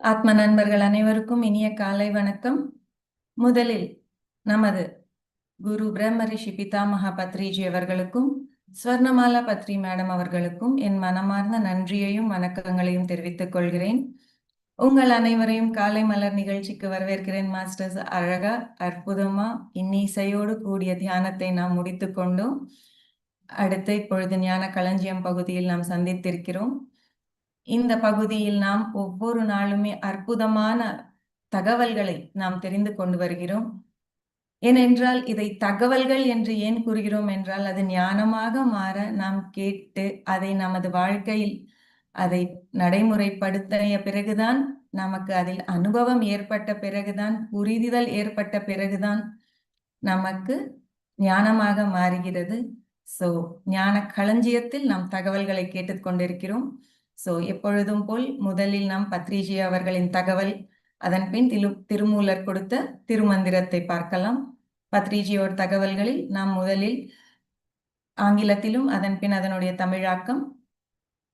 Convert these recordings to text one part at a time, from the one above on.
ஆத்ம நண்பர்கள் அனைவருக்கும் இனிய காலை வணக்கம். முதலில் நமது குரு பிரம்ம ரிஷி பிதாமகா பத்ரிஜி அவர்களுக்கும் ஸ்வர்ணமாலா பத்ரி மேடம் அவர்களுக்கும் என் மனமார்ந்த நன்றியையும் வணக்கங்களையும் தெரிவித்துக் கொள்கிறேன். உங்கள் அனைவரையும் காலை மலர் நிகழ்ச்சிக்கு வரவேற்கிறேன் மாஸ்டர்ஸ் அழகா. அற்புதமா இன்னிசையோடு கூடிய தியானத்தை நாம் முடித்து கொண்டோம். அடுத்து இப்பொழுது ஞான களஞ்சியம் பகுதியில் நாம் சந்தித்திருக்கிறோம். இந்த பகுதியில் நாம் ஒவ்வொரு நாளுமே அற்புதமான தகவல்களை நாம் தெரிந்து கொண்டு வருகிறோம். ஏனென்றால் இதை தகவல்கள் என்று ஏன் கூறுகிறோம் என்றால் அது ஞானமாக மாற நாம் கேட்டு அதை நமது வாழ்க்கையில் அதை நடைமுறைப்படுத்திய பிறகுதான் நமக்கு அதில் அனுபவம் ஏற்பட்ட பிறகுதான் புரிதல் ஏற்பட்ட பிறகுதான் நமக்கு ஞானமாக மாறுகிறது. சோ ஞான களஞ்சியத்தில் நாம் தகவல்களை கேட்டுக்கொண்டிருக்கிறோம் சோ எப்பொழுதும் போல் முதலில் நாம் பத்ரிஜி அவர்களின் தகவல் அதன் பின் திரு திருமூலர் கொடுத்த திருமந்திரத்தை பார்க்கலாம். பத்ரிஜியோர் தகவல்களில் நாம் முதலில் ஆங்கிலத்திலும் அதன் பின் அதனுடைய தமிழாக்கம்.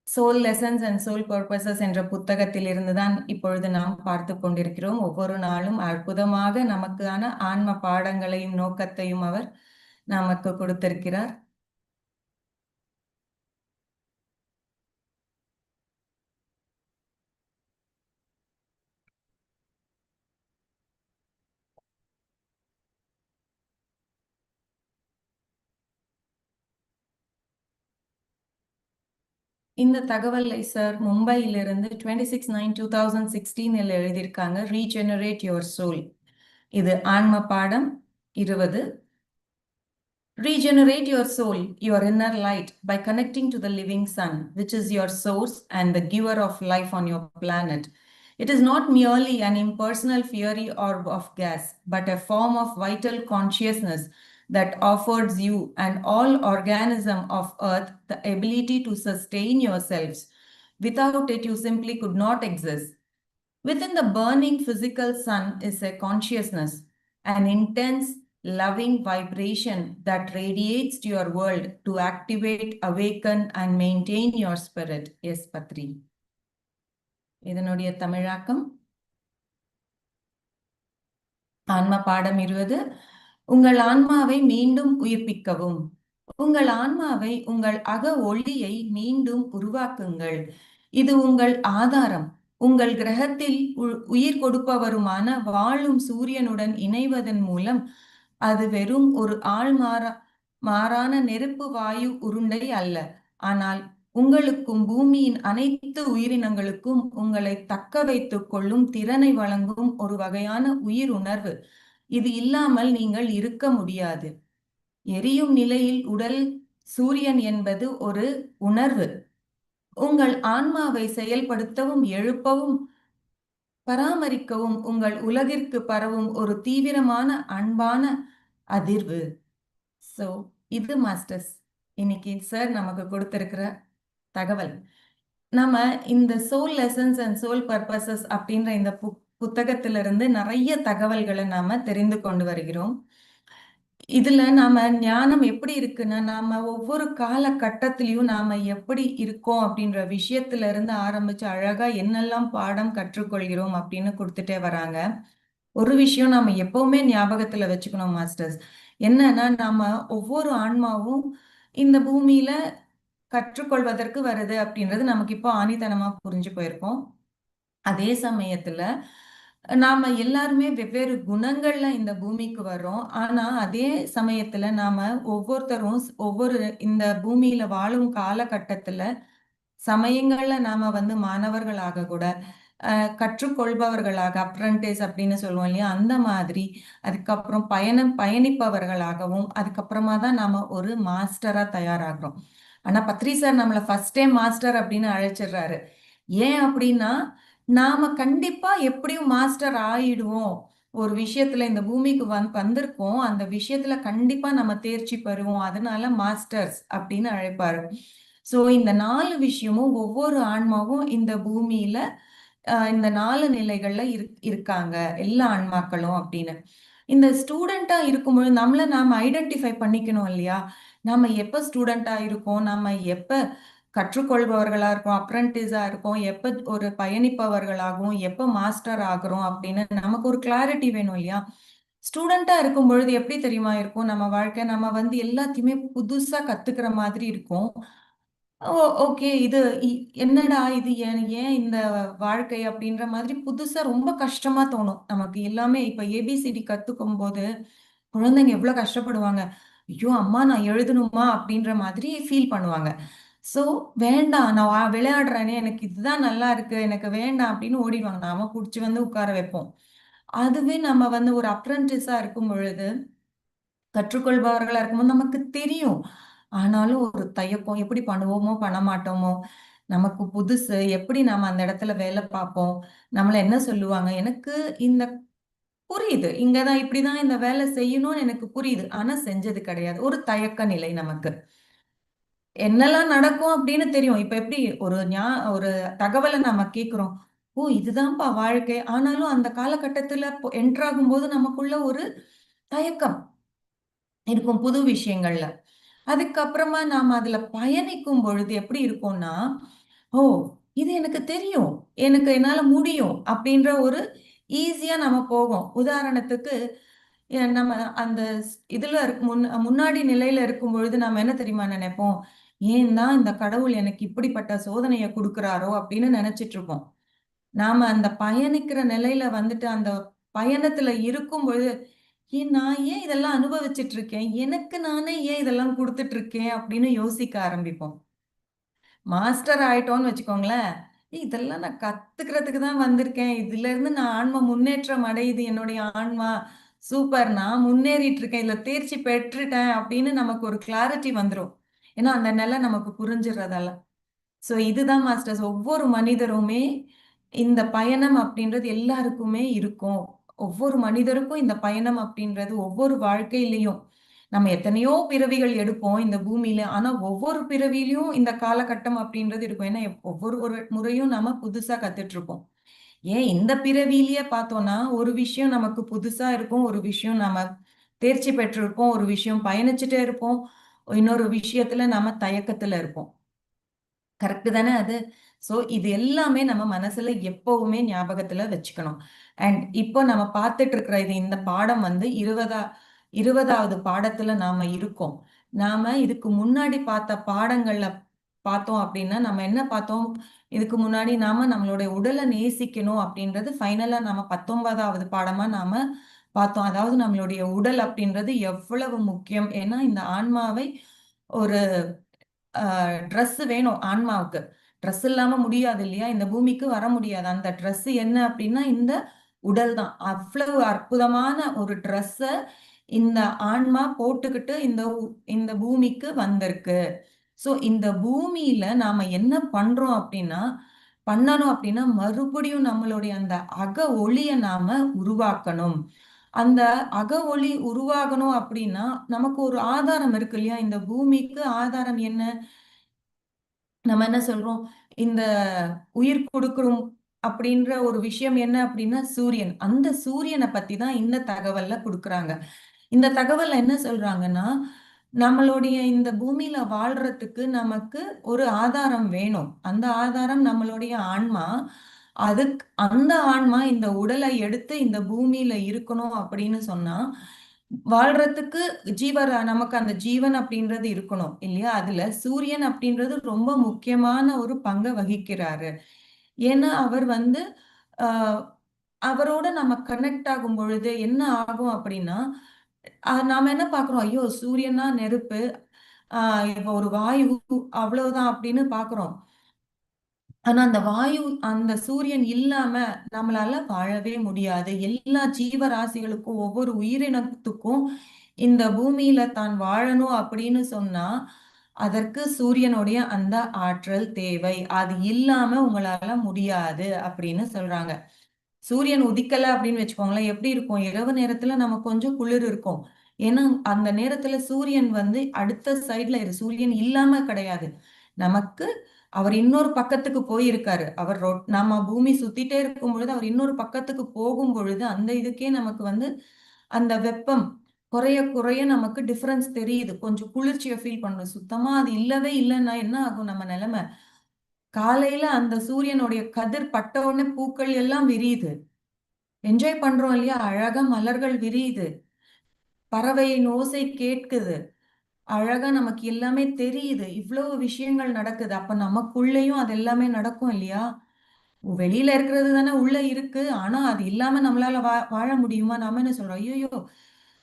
Soul lessons and soul purposes என்ற புத்தகத்தில் இருந்துதான் இப்பொழுது நாம் பார்த்து கொண்டிருக்கிறோம். ஒவ்வொரு நாளும் அற்புதமாக நமக்கான ஆன்ம பாடங்களையும் நோக்கத்தையும் அவர் நமக்கு கொடுத்திருக்கிறார். இந்த தகவலை சார் மும்பையிலிருந்து twenty six nine two thousand சிக்ஸ்டீனில் எழுதியிருக்காங்க ரீஜெனரேட் யுவர் சோல் இது ஆன்ம பாடம் இருபது Regenerate your soul, your inner light, by connecting to the living sun, which is your source and the giver of life on your planet. It is not merely an impersonal fury orb of gas, but a form of vital consciousness that offers you and all organism of earth the ability to sustain yourselves. Without it, you simply could not exist. Within the burning physical sun is a consciousness, an intense, loving vibration that radiates to your world to activate, awaken, and maintain your spirit. Yes, Patri. இதனுடைய தமிழாக்கம் ஆன்ம பாடம் இருபது உங்கள் ஆன்மாவை மீண்டும் உயிர்ப்பிக்கவும். உங்கள் ஆன்மாவை உங்கள் அக ஒளியை மீண்டும் உருவாக்குங்கள். இது உங்கள் ஆதாரம். உங்கள் கிரகத்தில் உயிர் கொடுப்பவருமான வாழும் சூரியனுடன் இணைவதன் மூலம் அது வெறும் ஒரு ஆள் மாறா மாறான நெருப்பு வாயு உருண்டை அல்ல. ஆனால் உங்களுக்கும் பூமியின் அனைத்து உயிரினங்களுக்கும் உங்களை தக்க வைத்துக் கொள்ளும் திறனை வழங்கும் ஒரு வகையான உயிர் உணர்வு. இது இல்லாமல் நீங்கள் இருக்க முடியாது. எரியும் நிலையில் உடல் சூரியன் என்பது ஒரு உணர்வு. உங்கள் ஆன்மாவை செயல்படுத்தவும் எழுப்பவும் பராமரிக்கவும் உங்கள் உலகிற்கு பரவும் ஒரு தீவிரமான அன்பான அதிர்வு. ஸோ இது மாஸ்டர்ஸ் இன்னைக்கு சார் நமக்கு கொடுத்திருக்கிற தகவல். நம்ம இந்த soul lessons and soul purposes அப்படின்ற இந்த புக் புத்தகத்திலிருந்து நிறைய தகவல்களை நாம தெரிந்து கொண்டு வருகிறோம். இதுல நாம ஞானம் எப்படி இருக்குன்னா நாம ஒவ்வொரு காலகட்டத்திலையும் நாம எப்படி இருக்கோம் அப்படின்ற விஷயத்துல இருந்து ஆரம்பிச்சு அழகா என்னெல்லாம் பாடம் கற்றுக்கொள்கிறோம் அப்படின்னு கொடுத்துட்டே வராங்க. ஒரு விஷயம் நாம எப்பவுமே ஞாபகத்துல வச்சுக்கணும் மாஸ்டர்ஸ். என்னன்னா நாம ஒவ்வொரு ஆன்மாவும் இந்த பூமியில கற்றுக்கொள்வதற்கு வருது அப்படின்றது நமக்கு இப்போ ஆணித்தனமா புரிஞ்சு போயிருக்கோம். அதே சமயத்துல நாம எல்லாருமே வெவ்வேறு குணங்கள்ல இந்த பூமிக்கு வர்றோம். ஆனா அதே சமயத்துல நாம ஒவ்வொருத்தரும் ஒவ்வொரு இந்த பூமியில வாழும் காலகட்டத்துல சமயங்கள்ல நாம வந்து மாணவர்களாக கூட கற்றுக்கொள்பவர்களாக அப்ரண்டிஸ் அப்படின்னு சொல்லுவோம் இல்லையா? அந்த மாதிரி. அதுக்கப்புறம் பயணம் பயணிப்பவர்களாகவும் அதுக்கப்புறமா தான் நாம ஒரு மாஸ்டரா தயாராகிறோம். ஆனா பத்ரி சார் நம்மளை ஃபர்ஸ்ட் டைம் மாஸ்டர் அப்படின்னு அழைச்சிடுறாரு. ஏன் அப்படின்னா நாம கண்டிப்பா எப்படியும் மாஸ்டர் ஆயிடுவோம். ஒரு விஷயத்துல இந்த பூமிக்கு வந் வந்திருக்கோம். அந்த விஷயத்துல கண்டிப்பா நம்ம தேர்ச்சி பெறுவோம். அதனால மாஸ்டர்ஸ் அப்படின்னு அழைப்பாரு. சோ இந்த நாலு விஷயமும் ஒவ்வொரு ஆன்மாவும் இந்த பூமியில இந்த நாலு நிலைகள்ல இரு இருக்காங்க. எல்லா ஆன்மாக்களும் அப்படின்னு. இந்த ஸ்டூடெண்டா இருக்கும்போது நம்மள நாம ஐடென்டிஃபை பண்ணிக்கணும் இல்லையா? நம்ம எப்ப ஸ்டூடெண்டா இருக்கோம்? நம்ம எப்ப கற்றுக்கொள்பவர்களாக இருக்கும் அப்ரண்டிஸாக இருக்கும் எப்போ ஒரு பயணிப்பவர்களாகவும் எப்போ மாஸ்டர் ஆகிறோம் அப்படின்னு நமக்கு ஒரு கிளாரிட்டி வேணும் இல்லையா? ஸ்டூடெண்ட்டாக இருக்கும் பொழுது எப்படி தெரியுமா இருக்கும்? நம்ம வாழ்க்கை நம்ம வந்து எல்லாத்தையுமே புதுசாக கற்றுக்கிற மாதிரி இருக்கும். ஓ ஓகே இது என்னடா இது? ஏன் ஏன் இந்த வாழ்க்கை அப்படின்ற மாதிரி புதுசாக ரொம்ப கஷ்டமாக தோணும். நமக்கு எல்லாமே இப்போ ஏபிசிடி கற்றுக்கும் போது குழந்தைங்க எவ்வளோ கஷ்டப்படுவாங்க? ஐயோ அம்மா நான் எழுதணுமா? அப்படின்ற மாதிரி ஃபீல் பண்ணுவாங்க. ஸோ வேண்டாம் நான் விளையாடுறேனே எனக்கு இதுதான் நல்லா இருக்கு எனக்கு வேண்டாம் அப்படின்னு ஓடிடுவாங்க. நாம பிடிச்சி வந்து உட்கார வைப்போம். அதுவே நம்ம வந்து ஒரு அப்ரண்டிஸா இருக்கும் பொழுது கற்றுக்கொள்பவர்களா இருக்கும்போது நமக்கு தெரியும். ஆனாலும் ஒரு தயக்கம் எப்படி பண்ணுவோமோ பண்ண மாட்டோமோ நமக்கு புதுசு எப்படி நாம அந்த இடத்துல வேலை பார்ப்போம் நம்மள என்ன சொல்லுவாங்க? எனக்கு இந்த புரியுது. இங்கதான் இப்படிதான் இந்த வேலை செய்யணும்னு எனக்கு புரியுது. ஆனா செஞ்சது கிடையாது. ஒரு தயக்க நிலை நமக்கு. என்னெல்லாம் நடக்கும் அப்படின்னு தெரியும். இப்ப எப்படி ஒரு ஞா ஒரு தகவலை நம்ம கேட்கிறோம். ஓ இதுதான்ப்பா வாழ்க்கை. ஆனாலும் அந்த காலகட்டத்துல என்ட்ராகும் போது நமக்குள்ள ஒரு தயக்கம் இருக்கும் புது விஷயங்கள்ல. அதுக்கப்புறமா நாம அதுல பயணிக்கும் பொழுது எப்படி இருக்கும்னா ஓ இது எனக்கு தெரியும். எனக்கு என்னால முடியும் அப்படின்ற ஒரு ஈஸியா நம்ம போகும். உதாரணத்துக்கு நம்ம அந்த இதுல முன் முன்னாடி நிலையில இருக்கும் பொழுது நம்ம என்ன தெரியுமா நினைப்போம்? ஏன் தான் இந்த கடவுள் எனக்கு இப்படிப்பட்ட சோதனையை கொடுக்குறாரோ அப்படின்னு நினைச்சிட்டு இருப்போம் நாம அந்த பயணிக்கிற நிலையில வந்துட்டு அந்த பயணத்துல இருக்கும் பொழுது ஏன் நான் ஏன் இதெல்லாம் அனுபவிச்சுட்டு இருக்கேன் எனக்கு நானே ஏன் இதெல்லாம் கொடுத்துட்டு இருக்கேன் அப்படின்னு யோசிக்க ஆரம்பிப்போம். மாஸ்டர் ஆயிட்டோம்னு வச்சுக்கோங்களேன். இதெல்லாம் நான் கத்துக்கிறதுக்கு தான் வந்திருக்கேன். இதுல இருந்து நான் ஆன்மா முன்னேற்றம் அடையுது. என்னுடைய ஆன்மா சூப்பர். நான் முன்னேறிட்டு இருக்கேன் இதுல தேர்ச்சி பெற்றுட்டேன் அப்படின்னு நமக்கு ஒரு கிளாரிட்டி வந்துடும் ஏன்னா அந்த நிலை நமக்கு புரிஞ்சிடுறதால ஸோ இதுதான் மாஸ்டர்ஸ் ஒவ்வொரு மனிதருமே இந்த பயணம் அப்படின்றது எல்லாருக்குமே இருக்கும். ஒவ்வொரு மனிதருக்கும் இந்த பயணம் அப்படின்றது ஒவ்வொரு வாழ்க்கையிலையும். நம்ம எத்தனையோ பிறவிகள் எடுப்போம் இந்த பூமியில. ஆனா ஒவ்வொரு பிறவிலையும் இந்த காலகட்டம் அப்படின்றது இருக்கும். ஏன்னா ஒவ்வொரு ஒரு முறையும் நாம புதுசா கத்துட்டு இருப்போம் ஏன் இந்த பிறவிலேயே பார்த்தோம்னா ஒரு விஷயம் நமக்கு புதுசா இருக்கும் ஒரு விஷயம் நாம தேர்ச்சி பெற்றிருப்போம் ஒரு விஷயம் பயணிச்சுட்டே இருப்போம். இன்னொரு விஷயத்துல நாம தயக்கத்துல இருப்போம். கரெக்டு தானே அது? ஸோ இது எல்லாமே நம்ம மனசுல எப்பவுமே ஞாபகத்துல வச்சுக்கணும். அண்ட் இப்போ நம்ம பார்த்துட்டு இருக்கிற இது இந்த பாடம் வந்து இருபதா இருபதாவது பாடத்துல நாம இருக்கோம். நாம இதுக்கு முன்னாடி பார்த்த பாடங்கள்ல பார்த்தோம் அப்படின்னா நம்ம என்ன பார்த்தோம்? இதுக்கு முன்னாடி நாம நம்மளுடைய உடலை நேசிக்கணும் அப்படின்றது ஃபைனலா நாம பத்தொன்பதாவது பாடமா நாம பார்த்தோம். அதாவது நம்மளுடைய உடல் அப்படின்றது எவ்வளவு முக்கியம்? ஏன்னா இந்த ஆன்மாவை ஒரு ட்ரெஸ் வேணும் ஆன்மாவுக்கு. ட்ரெஸ் இல்லாம முடியாது இல்லையா? இந்த பூமிக்கு வர முடியாது. அந்த ட்ரெஸ் என்ன அப்படின்னா இந்த உடல் தான். அவ்வளவு அற்புதமான ஒரு ட்ரெஸ்ஸ இந்த ஆன்மா போட்டுக்கிட்டு இந்த இந்த பூமிக்கு வந்திருக்கு. ஸோ இந்த பூமியில நாம என்ன பண்றோம் அப்படின்னா பண்ணணும் அப்படின்னா மறுபடியும் நம்மளுடைய அந்த அக ஒளியை நாம உருவாக்கணும். அந்த அக ஒளி உருவாகணும் அப்படின்னா நமக்கு ஒரு ஆதாரம் இருக்கு இல்லையா? இந்த பூமிக்கு ஆதாரம் என்ன? நம்ம என்ன சொல்றோம்? இந்த உயிர் கொடுக்கிறோம் அப்படின்ற ஒரு விஷயம் என்ன அப்படின்னா சூரியன். அந்த சூரியனை பத்தி தான் இந்த தகவல்ல கொடுக்குறாங்க. இந்த தகவல்ல என்ன சொல்றாங்கன்னா நம்மளுடைய இந்த பூமியில வாழ்றதுக்கு நமக்கு ஒரு ஆதாரம் வேணும். அந்த ஆதாரம் நம்மளுடைய ஆன்மா. அதுக்கு அந்த ஆன்மா இந்த உடலை எடுத்து இந்த பூமியில இருக்கணும் அப்படின்னு சொன்னா வாழ்றதுக்கு ஜீவர நமக்கு அந்த ஜீவன் அப்படின்றது இருக்கணும் இல்லையா? அதுல சூரியன் அப்படின்றது ரொம்ப முக்கியமான ஒரு பங்கை வகிக்கிறாரு. ஏன்னா அவர் வந்து அவரோட நம்ம கனெக்ட் ஆகும் பொழுது என்ன ஆகும் அப்படின்னா நாம என்ன பாக்குறோம்? ஐயோ சூரியனா நெருப்பு ஆஹ் இப்ப ஒரு வாயு அவ்வளவுதான் அப்படின்னு பாக்குறோம். ஆனா அந்த வாயு அந்த சூரியன் இல்லாம நம்மளால வாழவே முடியாது. எல்லா ஜீவராசிகளுக்கும் ஒவ்வொரு உயிரினத்துக்கும் இந்த பூமியில தான் வாழணும் அப்படின்னு சொன்னா அதற்கு சூரியனுடைய அந்த ஆற்றல் தேவை. அது இல்லாம உங்களால முடியாது அப்படின்னு சொல்றாங்க. சூரியன் உதிக்கல அப்படின்னு வச்சுக்கோங்களேன் எப்படி இருக்கும்? இரவு நேரத்துல நம்ம கொஞ்சம் குளிர் இருக்கும். ஏன்னா அந்த நேரத்துல சூரியன் வந்து அடுத்த சைட்ல இரு. சூரியன் இல்லாம கிடையாது. நமக்கு அவர் இன்னொரு பக்கத்துக்கு போயிருக்காரு. அவர் நம்ம பூமி சுத்திட்டே இருக்கும் பொழுது அவர் இன்னொரு பக்கத்துக்கு போகும் பொழுது அந்த இதுக்கே நமக்கு வந்து அந்த வெப்பம் குறைய குறைய நமக்கு டிஃப்ரென்ஸ் தெரியுது. கொஞ்சம் குளிர்ச்சியை ஃபீல் பண்றோம் சுத்தமா அது இல்லவே இல்லைன்னா என்ன ஆகும் நம்ம நிலைமை? காலையில அந்த சூரியனுடைய கதிர் பட்ட உடனே பூக்கள் எல்லாம் விரியுது. என்ஜாய் பண்றோம் இல்லையா? அழகா மலர்கள் விரியுது. பறவையின் ஓசை கேட்குது. அழகா நமக்கு எல்லாமே தெரியுது. இவ்வளவு விஷயங்கள் நடக்குது. அப்ப நமக்குள்ளேயும் அது எல்லாமே நடக்கும் இல்லையா? வெளியில இருக்கிறது தானே உள்ள இருக்கு. ஆனா அது இல்லாம நம்மளால வா வாழ முடியுமா? நாம என்ன சொல்றோம்? ஐயோ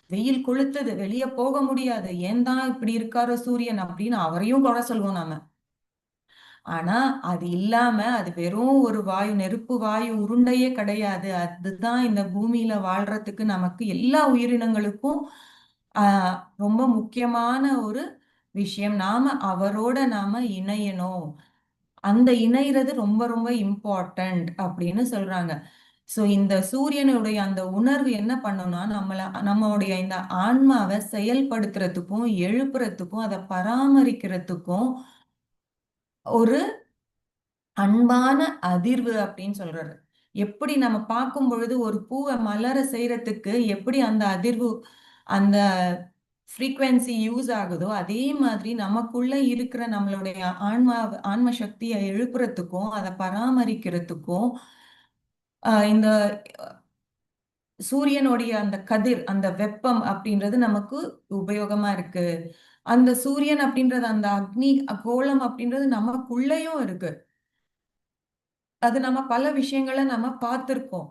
வெயில் கொளுத்துது. வெளியே போக முடியாது. ஏன் தான் இப்படி இருக்காரோ சூரியன் அப்படின்னு அவரையும் குறை சொல்லுவோம் நாம. ஆனா அது இல்லாம அது வெறும் ஒரு வாயு நெருப்பு வாயு உருண்டையே கிடையாது. அதுதான் இந்த பூமியில வாழ்றதுக்கு நமக்கு எல்லா உயிரினங்களுக்கும் ஆஹ் ரொம்ப முக்கியமான ஒரு விஷயம். நாம அவரோட நாம இணையணும். அந்த இணைகிறது ரொம்ப ரொம்ப இம்பார்ட்டன்ட் அப்படின்னு சொல்றாங்க. ஸோ இந்த சூரியனுடைய அந்த உணர்வு என்ன பண்ணும்னா நம்மள நம்மளுடைய இந்த ஆன்மாவை செயல்படுத்துறதுக்கும் எழுப்புறதுக்கும் அதை பராமரிக்கிறதுக்கும் ஒரு அன்பான அதிர்வு அப்படின்னு சொல்றாரு எப்படி நம்ம பார்க்கும் பொழுது ஒரு பூவை மலர செய்யறதுக்கு எப்படி அந்த அதிர்வு அந்த ஃப்ரீக்வன்சி யூஸ் ஆகுதோ அதே மாதிரி நமக்குள்ள இருக்கிற நம்மளுடைய ஆன்மா ஆன்ம சக்தியை எழுப்புறதுக்கும் அதை பராமரிக்கிறதுக்கும் இந்த சூரியனுடைய அந்த கதிர் அந்த வெப்பம் அப்படின்றது நமக்கு உபயோகமா இருக்கு. அந்த சூரியன் அப்படின்றது அந்த அக்னி கோலம் அப்படின்றது நமக்குள்ளேயும் இருக்கு. அது நம்ம பல விஷயங்களை நம்ம பார்த்துருக்கோம்.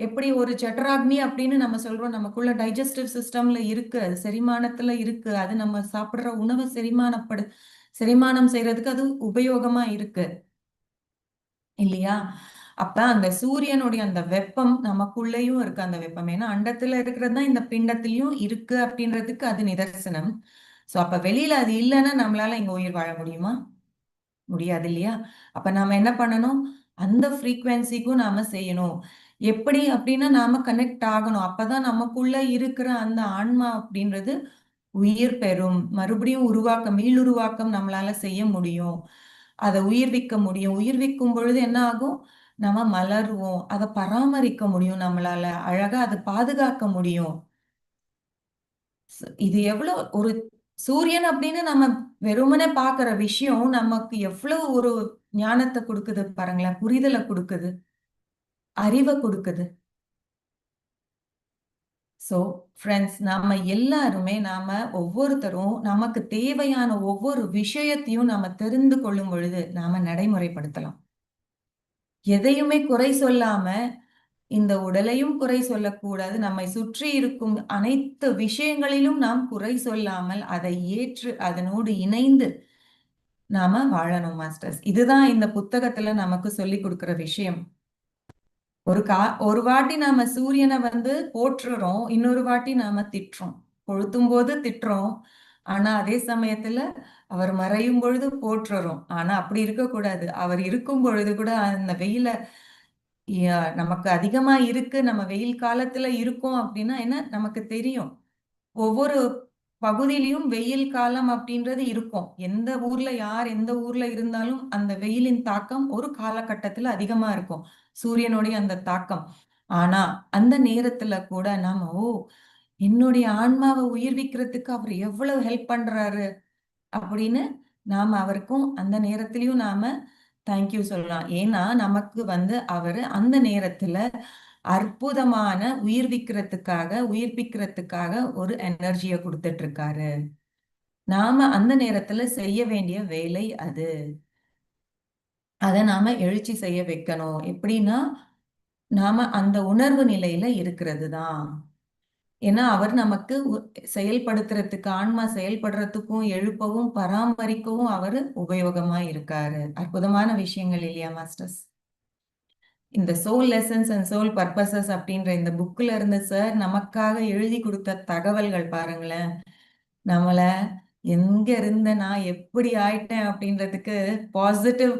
எப்படி ஒரு ஜட்டராக்னி அப்படின்னு நம்ம சொல்றோம் நமக்குள்ள டைஜஸ்டிவ் சிஸ்டம்ல இருக்கு அது செரிமானத்துல இருக்கு அது நம்ம சாப்பிடுற உணவை செரிமானப்படு செரிமானம் செய்யறதுக்கு அது உபயோகமா இருக்கு. இல்லையா? அப்ப அந்த சூரியனுடைய அந்த வெப்பம் நமக்குள்ளேயும் இருக்கு அந்த வெப்பம். ஏன்னா அண்டத்துல இருக்கிறது தான் இந்த பிண்டத்திலயும் இருக்கு அப்படின்றதுக்கு அது நிதர்சனம். சோ அப்ப வெளியில அது இல்லைன்னா நம்மளால இங்க உயிர் வாழ முடியுமா? முடியாது இல்லையா? அப்ப நாம என்ன பண்ணணும்? அந்த ஃப்ரீக்வன்சிக்கும் நாம செய்யணும். எப்படி அப்படின்னா நாம கனெக்ட் ஆகணும். அப்பதான் நமக்குள்ள இருக்கிற அந்த ஆன்மா அப்படின்றது உயிர் பெறும். மறுபடியும் உருவாக்கம் மீளுருவாக்கம் நம்மளால செய்ய முடியும். அதை உயிர்விக்க முடியும். உயிர்விக்கும் பொழுது என்ன ஆகும்? நம்ம மலருவோம். அதை பராமரிக்க முடியும் நம்மளால. அழகா அதை பாதுகாக்க முடியும். இது எவ்வளவு ஒரு சூரியன் அப்படின்னு நம்ம வெறுமனே பாக்குற விஷயம் நமக்கு எவ்வளவு ஒரு ஞானத்தை கொடுக்குது பாருங்களேன். புரிதலை கொடுக்குது. அறிவை கொடுக்குது. ஸோ ஃப்ரெண்ட்ஸ் நாம எல்லாருமே நாம ஒவ்வொருத்தரும் நமக்கு தேவையான ஒவ்வொரு விஷயத்தையும் நாம தெரிந்து கொள்ளும் பொழுது நாம நடைமுறைப்படுத்தலாம். எதையுமே குறை சொல்லாம இந்த உடலையும் குறை சொல்லக்கூடாது. நம்மை சுற்றி இருக்கும் அனைத்து விஷயங்களிலும் நாம் குறை சொல்லாமல் அதை ஏற்று அதனோடு இணைந்து நாம வாழணும் மாஸ்டர்ஸ் இதுதான் இந்த புத்தகத்துல நமக்கு சொல்லி கொடுக்கிற விஷயம். ஒரு கா ஒரு வாட்டி நாம சூரியனை வந்து போற்றுறோம் இன்னொரு வாட்டி நாம திட்டுறோம். கொளுத்தும் போது திட்டுறோம். ஆனா அதே சமயத்துல அவர் மறையும் பொழுது போற்றுறோம். ஆனா அப்படி இருக்கக்கூடாது. அவர் இருக்கும் பொழுது கூட அந்த வெயில நமக்கு அதிகமா இருக்கு. நம்ம வெயில் காலத்துல இருக்கோம் அப்படின்னா என்ன? நமக்கு தெரியும். ஒவ்வொரு பகுதியிலையும் வெயில் காலம் அப்படின்றது இருக்கும். எந்த ஊர்ல யார் எந்த ஊர்ல இருந்தாலும் அந்த வெயிலின் தாக்கம் ஒரு காலகட்டத்துல அதிகமா இருக்கும். சூரியனுடைய அந்த தாக்கம். ஆனா அந்த நேரத்துல கூட நாம ஓ என்னுடைய ஆன்மாவை உயிர்விக்கிறதுக்கு அவர் எவ்வளவு ஹெல்ப் பண்றாரு? அப்படின்னு நாம அவருக்கும் அந்த நேரத்திலயும் நாம தேங்க்யூ சொல்லலாம். ஏன்னா நமக்கு வந்து அவர் அந்த நேரத்துல அற்புதமான உயிர்விக்கிறதுக்காக உயிர்ப்பிக்கிறதுக்காக ஒரு எனர்ஜியை கொடுத்துட்டு இருக்காரு. நாம அந்த நேரத்துல செய்ய வேண்டிய வேலை அது. அதை நாம எழுச்சி செய்ய வைக்கணும். எப்படின்னா நாம அந்த உணர்வு நிலையில இருக்கிறது தான் ஏன்னா அவர் நமக்கு செயல்படுத்துறதுக்கு ஆன்மா செயல்படுறதுக்கும் எழுப்பவும் பராமரிக்கவும் அவர் உபயோகமா இருக்காரு. அற்புதமான விஷயங்கள் இல்லையா மாஸ்டர்ஸ்? இந்த soul lessons and soul purposes அப்படின்ற இந்த புக்கில் இருந்து சார் நமக்காக எழுதி கொடுத்த தகவல்கள் பாருங்களேன். நம்மளை எங்க இருந்த நான் எப்படி ஆயிட்டேன் அப்படின்றதுக்கு பாசிட்டிவ்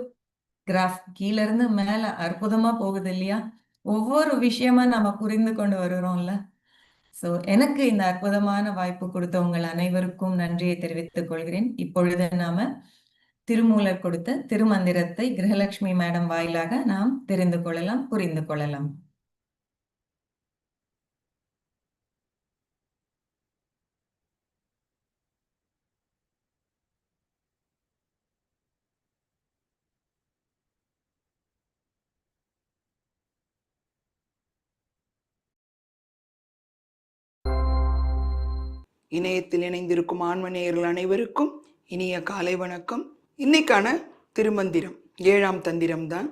கிராஃப் கீழ இருந்து மேல அற்புதமா போகுது இல்லையா? ஒவ்வொரு விஷயமா நம்ம புரிந்து கொண்டு வருகிறோம்ல. சோ எனக்கு இந்த அற்புதமான வாய்ப்பு கொடுத்த உங்கள் அனைவருக்கும் நன்றியை தெரிவித்துக் கொள்கிறேன். இப்பொழுது நாம திருமூலர் கொடுத்த திருமந்திரத்தை கிரகலட்சுமி மேடம் வாயிலாக நாம் தெரிந்து கொள்ளலாம் புரிந்து கொள்ளலாம். இணையத்தில் இணைந்திருக்கும் ஆன்மநேயர்கள் அனைவருக்கும் இனிய காலை வணக்கம். இன்னைக்கான திருமந்திரம் ஏழாம் தந்திரம் தான்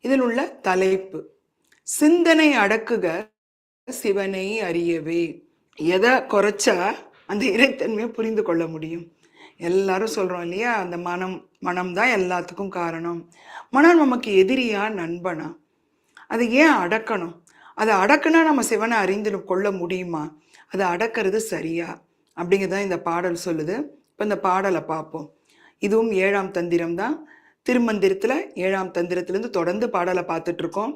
இதில் உள்ள தலைப்பு சிந்தனை அடக்குக சிவனை அறியவே. எதை குறைச்சா அந்த இறைத்தன்மையை புரிந்து கொள்ள முடியும். எல்லாரும் சொல்றோம் இல்லையா அந்த மனம் மனம் தான் எல்லாத்துக்கும் காரணம். மனம் நமக்கு எதிரியா நண்பனா? அதை ஏன் அடக்கணும்? அதை அடக்குனா நம்ம சிவனை அறிந்து கொள்ள முடியுமா? அதை அடக்கிறது சரியா? அப்படிங்கிறதான் இந்த பாடல் சொல்லுது. இப்போ இந்த பாடலை பார்ப்போம். இதுவும் ஏழாம் தந்திரம் தான் திருமந்திரத்தில் ஏழாம் தந்திரத்திலேருந்து தொடர்ந்து பாடலை பார்த்துட்ருக்கோம்.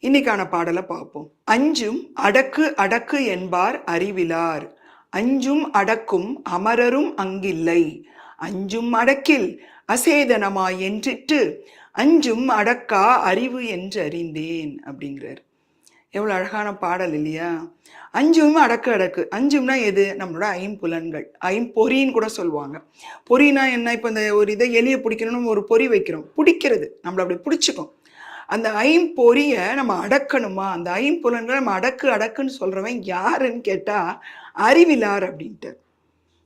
இன்னைக்கான பாடலை பார்ப்போம். அஞ்சும் அடக்கு அடக்கு என்பார் அறிவிலார். அஞ்சும் அடக்கும் அமரரும் அங்கில்லை. அஞ்சும் அடக்கில் அசேதனமாய் என்றிட்டு அஞ்சும் அடக்கா அறிவு என்று அறிந்தேன் அப்படிங்கிறார். எவ்வளோ அழகான பாடல் இல்லையா? அஞ்சும் அடக்கு அடக்கு. அஞ்சும்னா எது? நம்மளோட ஐம்புலன்கள். ஐம்பொறின்னு கூட சொல்லுவாங்க. பொறினா என்ன? இப்போ இந்த ஒரு இதை எலியை பிடிக்கணும்னு ஒரு பொறி வைக்கிறோம். பிடிக்கிறது. நம்மளை அப்படி பிடிச்சிக்கும். அந்த ஐம்பொறியை நம்ம அடக்கணுமா? அந்த ஐம்புலன்களை நம்ம அடக்கு அடக்குன்னு சொல்கிறவன் யாருன்னு கேட்டால் அறிவிலார் அப்படின்ட்டு.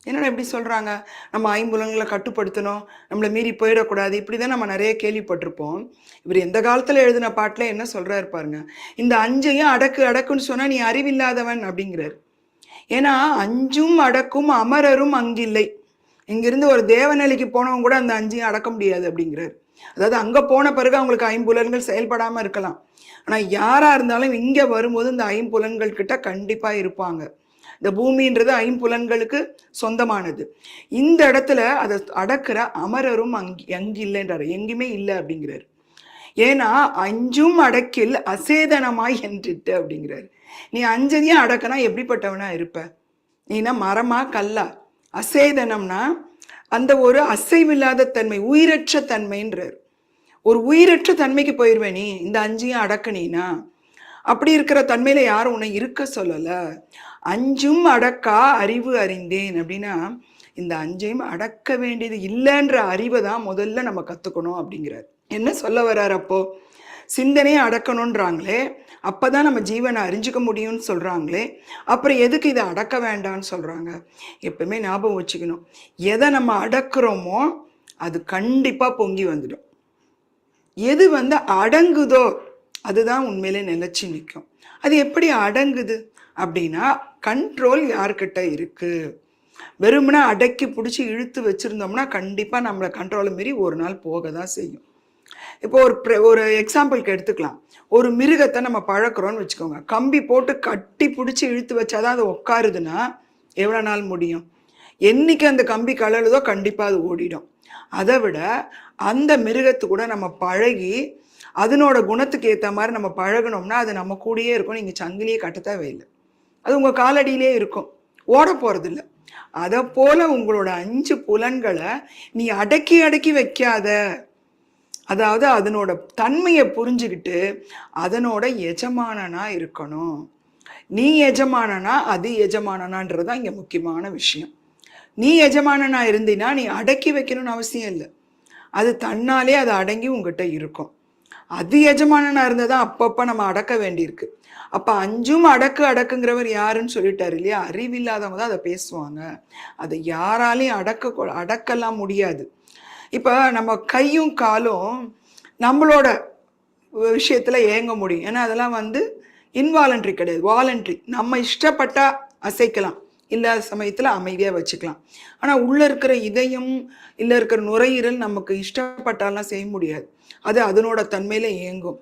என்னடா இப்படி சொல்கிறாங்க நம்ம ஐம்புலன்களை கட்டுப்படுத்தணும். நம்மளை மீறி போயிடக்கூடாது. இப்படி தான் நம்ம நிறைய கேள்விப்பட்டிருப்போம். இவர் எந்த காலத்தில் எழுதின பாட்டில் என்ன சொல்கிறாரு பாருங்க. இந்த அஞ்சையும் அடக்கு அடக்குன்னு சொன்னால் நீ அறிவில்லாதவன் அப்படிங்கிறார். ஏன்னா அஞ்சும் அடக்கும் அமரரும் அங்கில்லை. இங்கிருந்து ஒரு தேவநிலைக்கு போனவங்க கூட அந்த அஞ்சையும் அடக்க முடியாது அப்படிங்கிறார். அதாவது அங்கே போன பிறகு அவங்களுக்கு ஐம்புலன்கள் செயல்படாமல் இருக்கலாம். ஆனால் யாராக இருந்தாலும் இங்கே வரும்போது இந்த ஐம்புலன்கள் கிட்ட கண்டிப்பாக இருப்பாங்க. இந்த பூமின்றது ஐம்புலன்களுக்கு சொந்தமானது. இந்த இடத்துல அதை அடக்கிற அமரரும் அங்கி அங்கு இல்லைன்றார் எங்கேயுமே இல்லை அப்படிங்கிறாரு. ஏன்னா அஞ்சும் அடக்கில் அசேதனமாய் என்றிட்டு அப்படிங்கிறார். நீ அஞ்சதையும் அடக்கனா எப்படிப்பட்டவனா இருப்ப? நீனா மரமா கல்லா? அசேதனம்னா அந்த ஒரு அசைவில்லாத தன்மை உயிரற்ற தன்மைன்றார். ஒரு உயிரற்ற தன்மைக்கு போயிடுவேன் நீ இந்த அஞ்சையும் அடக்கணினா அப்படி இருக்கிற தன்மையில யாரும் உன்னை இருக்க சொல்லல. அஞ்சும் அடக்கா அறிவு அறிந்தேன் அப்படின்னா இந்த அஞ்சையும் அடக்க வேண்டியது இல்லைன்ற அறிவை தான் முதல்ல நம்ம கற்றுக்கணும் அப்படிங்கிறார். என்ன சொல்ல வர்றார் அப்போ? சிந்தனையை அடக்கணுன்றாங்களே அப்போ தான் நம்ம ஜீவனை அறிஞ்சுக்க முடியும்னு சொல்கிறாங்களே அப்புறம் எதுக்கு இதை அடக்க வேண்டாம்னு சொல்கிறாங்க எப்பவுமே ஞாபகம் வச்சுக்கணும். எதை நம்ம அடக்குறோமோ அது கண்டிப்பாக பொங்கி வந்துடும். எது வந்து அடங்குதோ அதுதான் உண்மையிலே நிலச்சி நிற்கும். அது எப்படி அடங்குது அப்படின்னா கண்ட்ரோல் யார்கிட்ட இருக்குது வெறுமனா அடக்கி பிடிச்சி இழுத்து வச்சுருந்தோம்னா கண்டிப்பாக நம்மளை கண்ட்ரோலை மீறி ஒரு நாள் போக தான் செய்யும். இப்போ ஒரு ஒரு எக்ஸாம்பிளுக்கு எடுத்துக்கலாம். ஒரு மிருகத்தை நம்ம பழக்கிறோம்னு வச்சுக்கோங்க. கம்பி போட்டு கட்டி பிடிச்சி இழுத்து வச்சாதான் அது உட்காருதுன்னா எவ்வளோ நாள் முடியும்? என்னைக்கு அந்த கம்பி கலழுதோ கண்டிப்பாக அது ஓடிடும். அதை விட அந்த மிருகத்து கூட நம்ம பழகி அதனோட குணத்துக்கு ஏற்ற மாதிரி நம்ம பழகுனோம்னா அது நம்ம கூடயே இருக்கும். நீங்கள் சங்கிலியே கட்ட இல்லை அது உங்கள் காலடியிலே இருக்கும். ஓட போகிறதில்ல அதை போல் உங்களோட அஞ்சு புலன்களை நீ அடக்கி அடக்கி வைக்காத. அதாவது அதனோட தன்மையை புரிஞ்சுக்கிட்டு அதனோட எஜமானனா இருக்கணும். நீ எஜமானனா அது எஜமானனான்றது தான் இங்கே முக்கியமான விஷயம். நீ எஜமானனா இருந்தினா நீ அடக்கி வைக்கணும்னு அவசியம் இல்லை. அது தன்னாலே அது அடங்கி உங்ககிட்ட இருக்கும். அது எஜமானனா இருந்ததா அப்பப்போ நம்ம அடக்க வேண்டியிருக்கு. அப்ப அஞ்சும் அடக்கு அடக்குங்கிறவர் யாருன்னு சொல்லிட்டாரு இல்லையா? அறிவில்லாதவங்க தான் அதை பேசுவாங்க. அதை யாராலையும் அடக்க அடக்கலாம் முடியாது. இப்ப நம்ம கையும் காலும் நம்மளோட விஷயத்துல ஏங்க முடியும்? ஏன்னா அதெல்லாம் வந்து இன்வாலண்ட்ரி கிடையாது. வாலண்ட்ரி நம்ம இஷ்டப்பட்டா அசைக்கலாம். இல்லாத சமயத்தில் அமைதியாக வச்சுக்கலாம். ஆனால் உள்ளே இருக்கிற இதயம் இல்லை இருக்கிற நுரையீரல் நமக்கு இஷ்டப்பட்டாலாம் செய்ய முடியாது. அது அதனோட தன்மையில் இயங்கும்.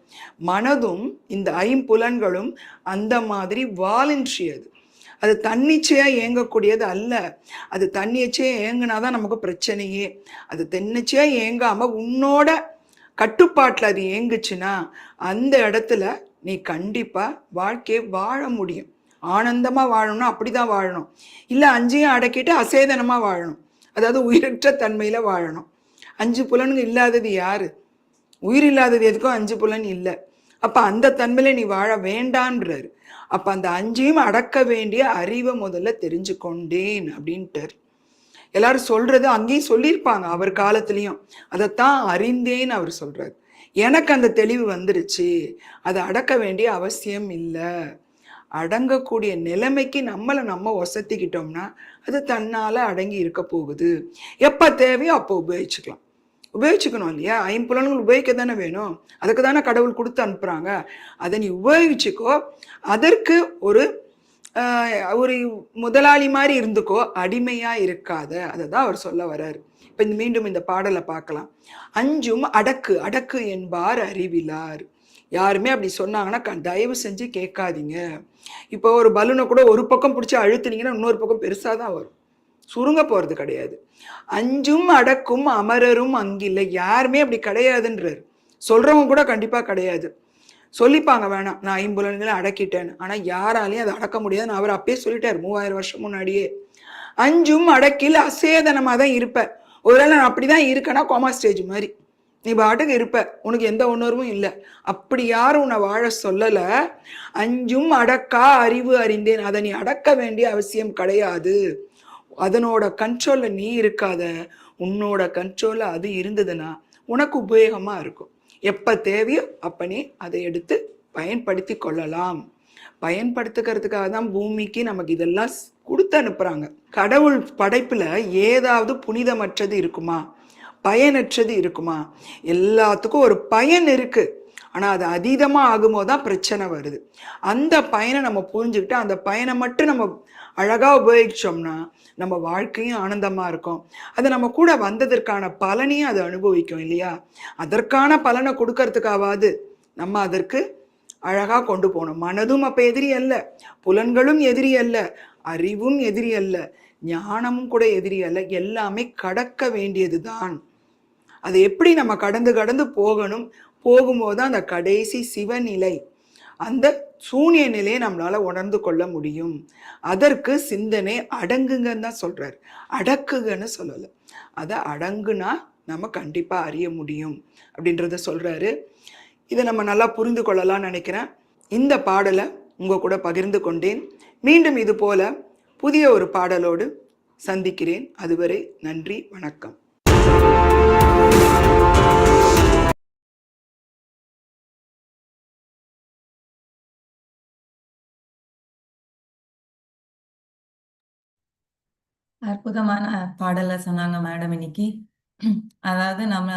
மனதும் இந்த ஐம்புலன்களும் அந்த மாதிரி வாலன்ட்ரியது அது அது இயங்கக்கூடியது அல்ல. அது தன்னிச்சையாக இயங்கினா தான் நமக்கு பிரச்சனையே. அது தன்னிச்சையாக இயங்காமல் உன்னோட கட்டுப்பாட்டில் அது இயங்குச்சுன்னா அந்த இடத்துல நீ கண்டிப்பாக வாழ்க்கையை வாழ முடியும். ஆனந்தமாக வாழணும்னா அப்படிதான் வாழணும். இல்லை அஞ்சையும் அடக்கிட்டு அசேதனமாக வாழணும். அதாவது உயிரற்ற தன்மையில் வாழணும். அஞ்சு புலன்கள் இல்லாதது யார்? உயிர் இல்லாதது எதுக்கும் அஞ்சு புலன் இல்லை. அப்போ அந்த தன்மையில் நீ வாழ வேண்டான்றாரு அப்போ அந்த அஞ்சையும் அடக்க வேண்டிய அறிவை முதல்ல தெரிஞ்சு கொண்டேன் அப்படின்ட்டார். எல்லாரும் சொல்றது அங்கேயும் சொல்லியிருப்பாங்க அவர் காலத்திலையும். அதைத்தான் அறிந்தேன்னு அவர் சொல்றாரு. எனக்கு அந்த தெளிவு வந்துருச்சு. அதை அடக்க வேண்டிய அவசியம் இல்லை. அடங்கக்கூடிய நிலைமைக்கு நம்மளை நம்ம ஒசத்திக்கிட்டோம்னா அது தன்னால் அடங்கி இருக்க போகுது. எப்போ தேவையோ அப்போ உபயோகிச்சுக்கலாம். உபயோகிச்சுக்கணும் இல்லையா? ஐம்புலன்கள் உபயோகிக்க தானே வேணும்? அதுக்கு தானே கடவுள் கொடுத்து அனுப்புகிறாங்க அதை நீ உபயோகிச்சுக்கோ. அதற்கு ஒரு ஒரு முதலாளி மாதிரி இருந்துக்கோ. அடிமையாக இருக்காத. அதை தான் அவர் சொல்ல வர்றாரு. இப்போ இந்த மீண்டும் இந்த பாடலை பார்க்கலாம். அஞ்சும் அடக்கு. அடக்கு என்பார் அறிவிலார். யாருமே அப்படி சொன்னாங்கன்னா க- தயவு செஞ்சு கேட்காதீங்க. இப்போ ஒரு பலூனை கூட ஒரு பக்கம் பிடிச்சி அழுத்துனீங்கன்னா இன்னொரு பக்கம் பெருசாக தான் வரும். சுருங்க போகிறது கிடையாது. அஞ்சும் அடக்கும் அமரரும் அங்கில்லை. யாருமே அப்படி கிடையாதுன்றார். சொல்கிறவங்க கூட கண்டிப்பாக கிடையாது. சொல்லிப்பாங்க வேணாம் நான் ஐம்புலன்களை அடக்கிட்டேன் ஆனால் யாராலையும் அதை அடக்க முடியாதுன்னு அவர் அப்பயே சொல்லிட்டார் மூவாயிரம் வருஷம் முன்னாடியே. அஞ்சும் அடக்கில் அசேதனமாக தான் இருப்பேன் ஒருவேளை நான் அப்படி தான் இருக்கேன்னா கோமா ஸ்டேஜ் மாதிரி. நீ பாட்டுக்கு இருப்ப. உனக்கு எந்த உணர்வும் இல்லை. அப்படி யாரும் உன்னை வாழ சொல்லல. அஞ்சும் அடக்கா அறிவு அறிந்தேன். அதை நீ அடக்க வேண்டிய அவசியம் கிடையாது. அதனோட கண்ட்ரோல்ல நீ இருக்காத. உன்னோட கண்ட்ரோல்ல அது இருந்ததுன்னா உனக்கு உபயோகமா இருக்கும். எப்ப தேவையோ அப்ப நீ அதை எடுத்து பயன்படுத்தி கொள்ளலாம். பயன்படுத்துக்கிறதுக்காக தான் பூமிக்கு நமக்கு இதெல்லாம் ஸ்- கொடுத்து அனுப்புறாங்க. கடவுள் படைப்புல ஏதாவது புனிதமற்றது இருக்குமா? பயனற்றது இருக்குமா? எல்லாத்துக்கும் ஒரு பயன் இருக்கு. ஆனா அது அதீதமாக ஆகும்போது தான் பிரச்சனை வருது. அந்த பயனை நம்ம புரிஞ்சுக்கிட்டு அந்த பயனை மட்டும் நம்ம அழகா உபயோகிச்சோம்னா நம்ம வாழ்க்கையும் ஆனந்தமா இருக்கும். அது நம்ம கூட வந்ததற்கான பலனையும் அது அனுபவிக்கும் இல்லையா? அதற்கான பலனை கொடுக்கறதுக்காவது நம்ம அதற்கு அழகா கொண்டு போகணும். மனதும் அப்ப எதிரி அல்ல. புலன்களும் எதிரி அல்ல. அறிவும் எதிரி அல்ல. ஞானமும் கூட எதிரி அல்ல. எல்லாமே கடக்க வேண்டியது தான் அது எப்படி நம்ம கடந்து கடந்து போகணும்? போகும்போது அந்த கடைசி சிவநிலை. அந்த சூனிய நிலையை நம்மளால் உணர்ந்து கொள்ள முடியும். அதற்கு சிந்தனை அடங்குங்கன்னு தான் சொல்கிறார் அடக்குங்கன்னு சொல்லலை. அதை அடங்குனா நம்ம கண்டிப்பாக அறிய முடியும் அப்படின்றத சொல்கிறாரு இதை நம்ம நல்லா புரிந்து கொள்ளலாம்னு நினைக்கிறேன். இந்த பாடலை உங்கள் கூட பகிர்ந்து கொண்டேன். மீண்டும் இது போல் புதிய ஒரு பாடலோடு சந்திக்கிறேன். அதுவரை நன்றி வணக்கம். அற்புதமான பாடலை சொன்னாங்க மேடம் இன்னைக்கு. அதாவது நம்ம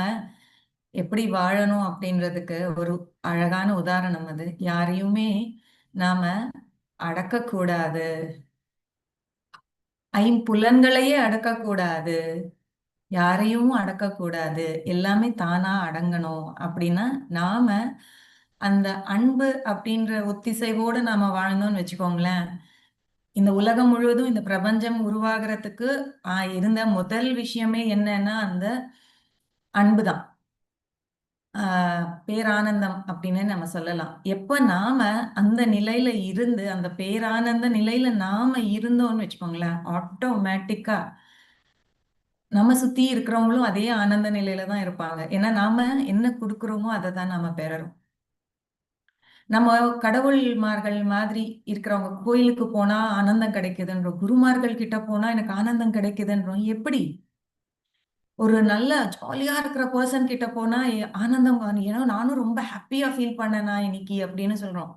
எப்படி வாழணும் அப்படின்றதுக்கு ஒரு அழகான உதாரணம் அது. யாரையுமே நாம அடக்கக்கூடாது. ஐம்புலன்களையே அடக்கக்கூடாது. யாரையும் அடக்கக்கூடாது. எல்லாமே தானா அடங்கணும் அப்படின்னா நாம அந்த அன்பு அப்படின்ற ஒத்திசைவோடு நாம வாழ்ந்தோம்னு வச்சுக்கோங்களேன். இந்த உலகம் முழுவதும் இந்த பிரபஞ்சம் உருவாகிறதுக்கு இருந்த முதல் விஷயமே என்னன்னா அந்த அன்பு தான் பேரானந்தம் அப்படின்னு நம்ம சொல்லலாம். எப்ப நாம அந்த நிலையில இருந்து அந்த பேரானந்த நிலையில நாம இருந்தோம்னு வச்சுக்கோங்களேன் ஆட்டோமேட்டிக்கா நம்ம சுத்தி இருக்கிறவங்களும் அதே ஆனந்த நிலையில தான் இருப்பாங்க. ஏன்னா நாம என்ன கொடுக்குறோமோ அதை தான் நாம பெறறோம். நம்ம கடவுள்மார்கள் மாதிரி இருக்கிறவங்க கோயிலுக்கு போனா ஆனந்தம் கிடைக்குதுன்றோம் குருமார்கள் கிட்ட போனா எனக்கு ஆனந்தம் கிடைக்குதுன்றோம். எப்படி? ஒரு நல்ல ஜாலியா இருக்கிற பர்சன் கிட்ட போனா ஏ ஆனந்தம் வரும். ஏன்னா நானும் ரொம்ப ஹாப்பியா ஃபீல் பண்ணேனா இன்னைக்கு? அப்படின்னு சொல்றோம்.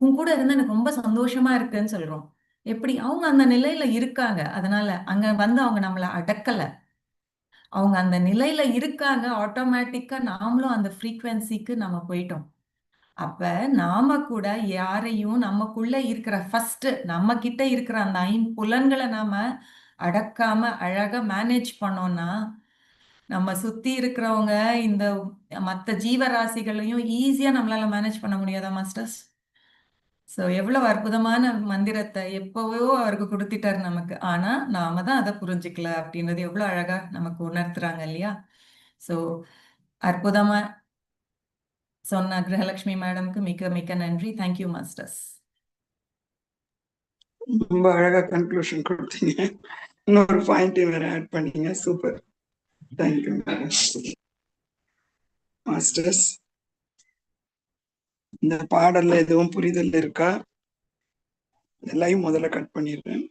உன் கூட இருந்தா எனக்கு ரொம்ப சந்தோஷமா இருக்குன்னு சொல்றோம். எப்படி? அவங்க அந்த நிலையில இருக்காங்க. அதனால அங்க வந்து அவங்க நம்மள அடக்கல. அவங்க அந்த நிலையில இருக்காங்க. ஆட்டோமேட்டிக்கா நாமளும் அந்த ஃப்ரீக்வன்சிக்கு நம்ம போயிட்டோம். அப்ப நாம கூட யாரையும் நமக்குள்ள இருக்கிற ஃபர்ஸ்ட் நம்ம கிட்ட இருக்கிற அந்த ஐம்புலன்களை நாம அடக்காம அழகா மேனேஜ் பண்ணோம்னா நம்ம சுத்தி இருக்கிறவங்க இந்த மத்த ஜீவராசிகளையும் ஈஸியா நம்மளால மேனேஜ் பண்ண முடியாதா மாஸ்டர்ஸ் சோ எவ்வளவு அற்புதமான மந்திரத்தை எப்பவோ அவருக்கு கொடுத்துட்டார் நமக்கு. ஆனா நாம தான் அதை புரிஞ்சுக்கல அப்படின்றது எவ்வளவு அழகா நமக்கு உணர்த்துறாங்க இல்லையா? சோ அற்புதமா சொன்ன கிரகலட்சுமி மேடம்க்கு மிக்க மிக்க நன்றி. தேங்க்யூ மாஸ்டர்ஸ் ரொம்ப அழகா கன்க்ளூஷன் கொடுத்தீங்க. இன்னொரு பாயிண்ட் வேற ஆட் பண்ணீங்க. சூப்பர் தேங்க்யூ மாஸ்டர்ஸ் இந்த பாடல்ல எதுவும் புரிதல் இருக்கா? லைவ் முதல்ல கட் பண்ணிடுறேன்.